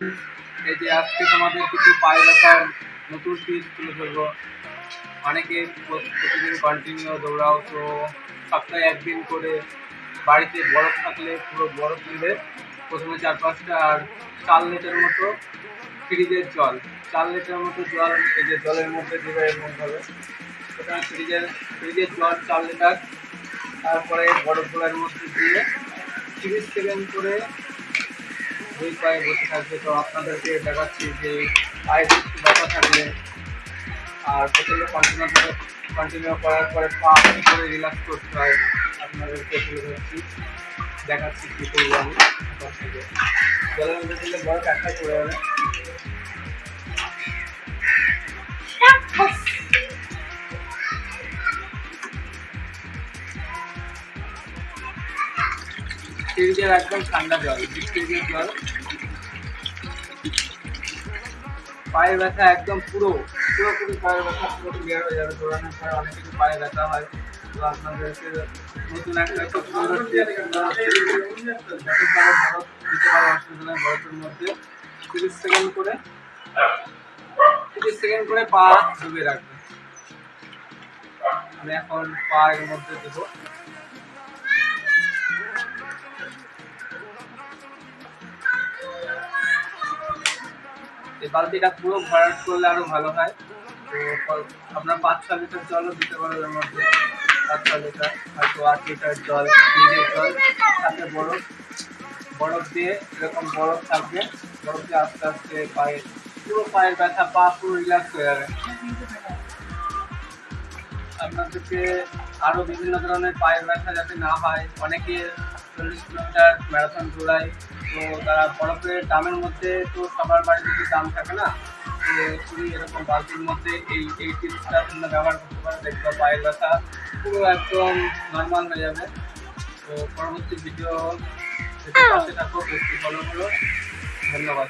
এই যে আজকে তোমাদের কিছু পায়ে ব্যথার নতুন টিপস তুলে ধরবো। অনেকে প্র- প্রতিদিন কন্টিনিউ দৌড়াও, তো সপ্তাহে একদিন করে বাড়িতে বরফ থাকলে পুরো বরফ নিলে প্রথমে চার পাঁচটা আর চার লিটার মতো ফ্রিজের জল, চার লিটার মতো জল এই যে জলের মধ্যে দেবে এরকমভাবে প্রথমে ফ্রিজের ফ্রিজের জল চার লিটার, তারপরে বরফগুলোর মধ্যে দিয়ে তিরিশ সেকেন্ড করে দুই পায়ে বসে থাকবে। তো আপনাদেরকে দেখাচ্ছি যে পায়ে ব্যথা থাকলে আর প্রচণ্ড কন্টিনিউ কন্টিনিউ করার পরে পা কী করে রিল্যাক্স করতে হয়। আপনাদেরকে তুলে ধরছি। দেখাচ্ছি কী করব আমি। জলের মধ্যে দিলে বড় একটা চলে যাবে। একদম ঠান্ডা জল ফ্রিজের জল। পায়ের ব্যথা একদম পুরো পুরোপুরি পায়ের ব্যথা, পুরো ক্লিয়ার হয়ে যাবে দৌড়ানোর পরে অনেক কিছু পায়ে ব্যথা হয়। তো আপনাদেরকে নতুন একটা খুব সুন্দর পারো দিতে পারো অসুবিধা বরফের মধ্যে। তিরিশ সেকেন্ড করে, তিরিশ সেকেন্ড করে পা ডুবে রাখবে আমি এখন পায়ের মধ্যে দেবো। এই বালতিটা পুরো ভরাট করলে আরও ভালো হয়। তো আপনার পাঁচ ছ লিটার জলও দিতে পারো এর মধ্যে। পাঁচ ছ লিটার, হয়তো আট লিটার জল ফ্রিজের জল সাথে বরফ। বরফ দিয়ে এরকম বরফ থাকবে। বরফ দিয়ে আস্তে আস্তে পায়ে পুরো পায়ের ব্যথা, পা পুরো রিল্যাক্স হয়ে যাবে। আপনাদেরকে আরও বিভিন্ন ধরনের পায়ের ব্যথা যাতে না হয়, অনেকে চল্লিশ কিলোমিটার ম্যারাথন দৌড়ায় তো তারা বরফের দামের মধ্যে তো সবার বাড়িতে কি দাম থাকে না? তুমি এরকম বালতির মধ্যে এই এই টিপসটা তোমরা ব্যবহার করতে পারো দেখবে পায়ের ব্যথা পুরো একদম নর্মাল হয়ে যাবে। তো পরবর্তী ভিডিও পাশে থাকো বেশি ফলো করো। ধন্যবাদ।